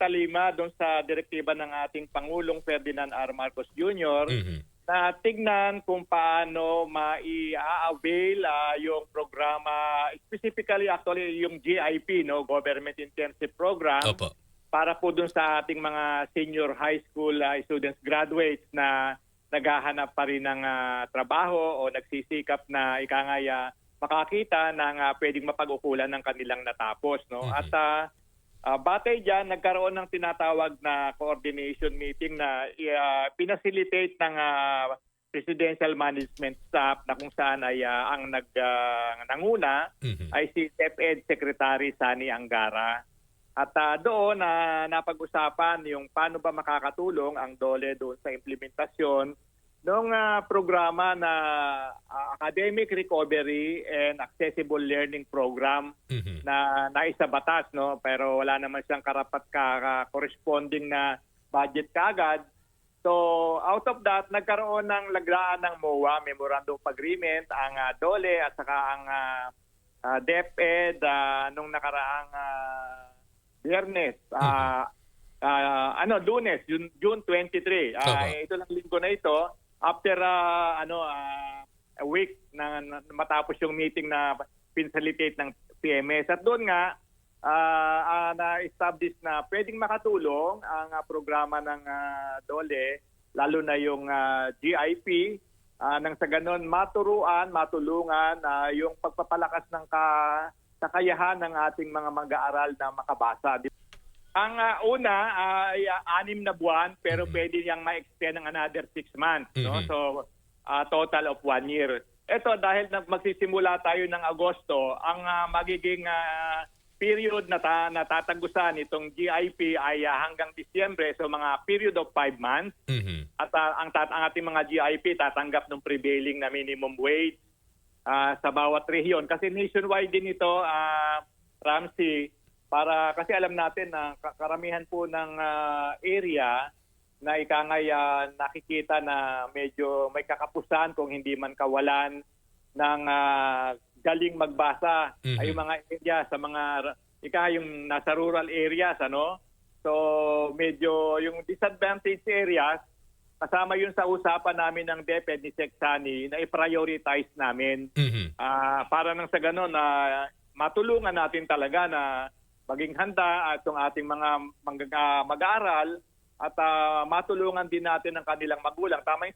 talima doon sa direktiba ng ating Pangulong Ferdinand R. Marcos Jr. Mhm. na tignan kung paano mai-avail ah, yung programa, specifically actually yung GIP, no, Government Intensive Program, Opo. para po dun sa ating mga senior high school ah, students graduates na naghahanap pa rin ng ah, trabaho o nagsisikap na ikangaya makakita ng ah, pwedeng mapag-ukulan ng kanilang natapos. No? Mhm. At ah, ah, batay dyan, nagkaroon ng tinatawag na coordination meeting na uh, pinacilitate ng ah, presidential management staff na kung saan ay ah, ang nag, ah, nanguna Mhm. ay si DepEd Secretary Sani Angara. At ah, doon na napag-usapan yung paano ba makakatulong ang DOLE doon sa implementasyon ng programa na ah, Academic Recovery and Accessible Learning Program Mhm. na naisa batas no pero wala naman siyang karapat ka ka- corresponding na budget kagad. So out of that nagkaroon ng laglaan ng MOA Memorandum of Agreement ang ah, DOLE at saka ang ah, ah, DepEd ah, nung nakaraang ah, Biyernes ah, ah, ano Lunes June, June 23 Ah, Tama. ito lang linggo na ito after ah, ano ah, a week na, na matapos yung meeting na pinacilitate ng PMS at doon nga ah, ah, na-establish na pwedeng makatulong ang ah, programa ng ah, DOLE lalo na yung ah, GIP ah, nang sa ganon maturuan, matulungan ah, yung pagpapalakas ng ka, kakayahan ng ating mga mag-aaral na makabasa. Ang ah, una ay ah, anim na buwan pero Mhm. pwede niyang ma-extend ng another six months. No? Mhm. So ah, total of one year. Ito dahil nag magsisimula tayo ng Agosto, ang ah, magiging ah, period na, ta, na tatagusan itong GIP ay ah, hanggang Disyembre, so mga period of five months. Mhm. At ah, ang, tat- ang ating mga GIP tatanggap ng prevailing na minimum wage ah, sa bawat rehiyon. Kasi nationwide din ito, ah, Ramsey, para kasi alam natin na ka- karamihan po ng ah, area na ikangay ah, nakikita na medyo may kakapusan kung hindi man kawalan ng ah, galing magbasa Mhm. ay yung mga area sa mga ika yung nasa rural areas ano so medyo yung disadvantaged areas kasama yun sa usapan namin ng DepEd ni Sexani na i-prioritize namin Mhm. Ah, para nang sa ganun na matulungan natin talaga na maging handa at itong ating mga ah, mag-aaral at ah, matulungan din natin ang kanilang magulang. Tama yung